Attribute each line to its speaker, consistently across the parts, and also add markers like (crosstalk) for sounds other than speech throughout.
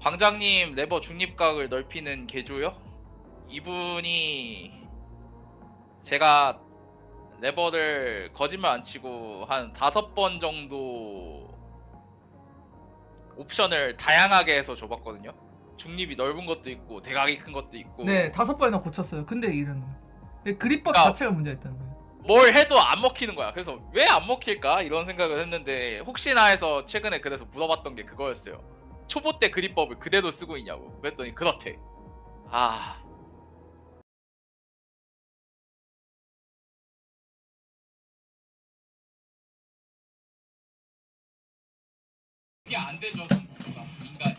Speaker 1: 방장님 레버 중립각을 넓히는 개조요? 이분이 제가 레버를 거짓말 안 치고 한 다섯 번 정도 옵션을 다양하게 해서 줘봤거든요. 중립이 넓은 것도 있고 대각이 큰 것도 있고
Speaker 2: 네 다섯 번이나 고쳤어요. 근데 이런 그립법
Speaker 1: 아.
Speaker 2: 자체가 문제였다는 거예요.
Speaker 1: 뭘 해도 안 먹히는 거야. 그래서 왜 안 먹힐까 이런 생각을 했는데 혹시나 해서 최근에 그래서 물어봤던 게 그거였어요. 초보 때 그립법을 그대로 쓰고 있냐고. 그랬더니 그렇대. 아. 이게 안 되죠, 성부가 인간이.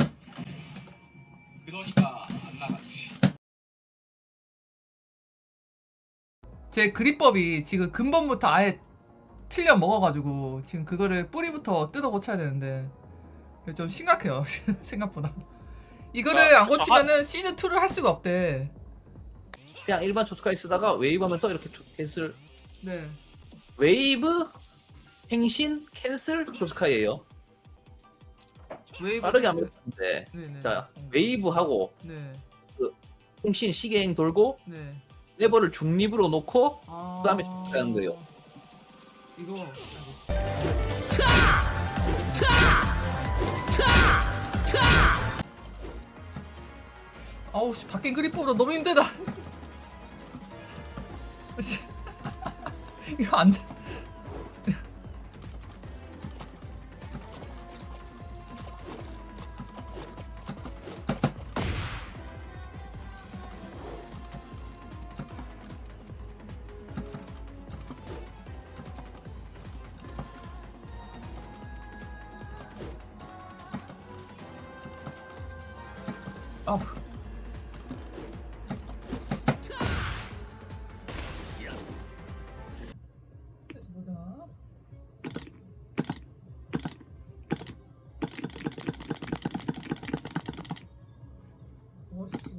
Speaker 1: 그러니까 안 나가지.
Speaker 2: 제 그립법이 지금 근본부터 아예 틀려 먹어가지고 지금 그거를 뿌리부터 뜯어 고쳐야 되는데 좀 심각해요 (laughs) 생각보다. 이거를
Speaker 1: 아, 안저
Speaker 2: 고치면은 시즌 2를 할 수가 없대.
Speaker 3: 그냥 일반 조스카이 쓰다가 웨이브 하면서 이렇게 조- 캔슬
Speaker 2: 네.
Speaker 3: 웨이브 행신 캔슬 조스카이예요
Speaker 2: 웨이브
Speaker 3: 빠르게. 하면 되는데
Speaker 2: 네네.
Speaker 3: 자
Speaker 2: 음.
Speaker 3: 웨이브 하고
Speaker 2: 네.
Speaker 3: 행신 시계행 돌고
Speaker 2: 네.
Speaker 3: 레버를 중립으로 놓고
Speaker 2: 아...
Speaker 3: 그다음에 조스카이하는 거예요.
Speaker 2: 이거 아이고. 아우 씨 바뀐 그립법으로 너무 힘들다. 씨. (laughs) 이거 안 돼. 보자. 멋있어.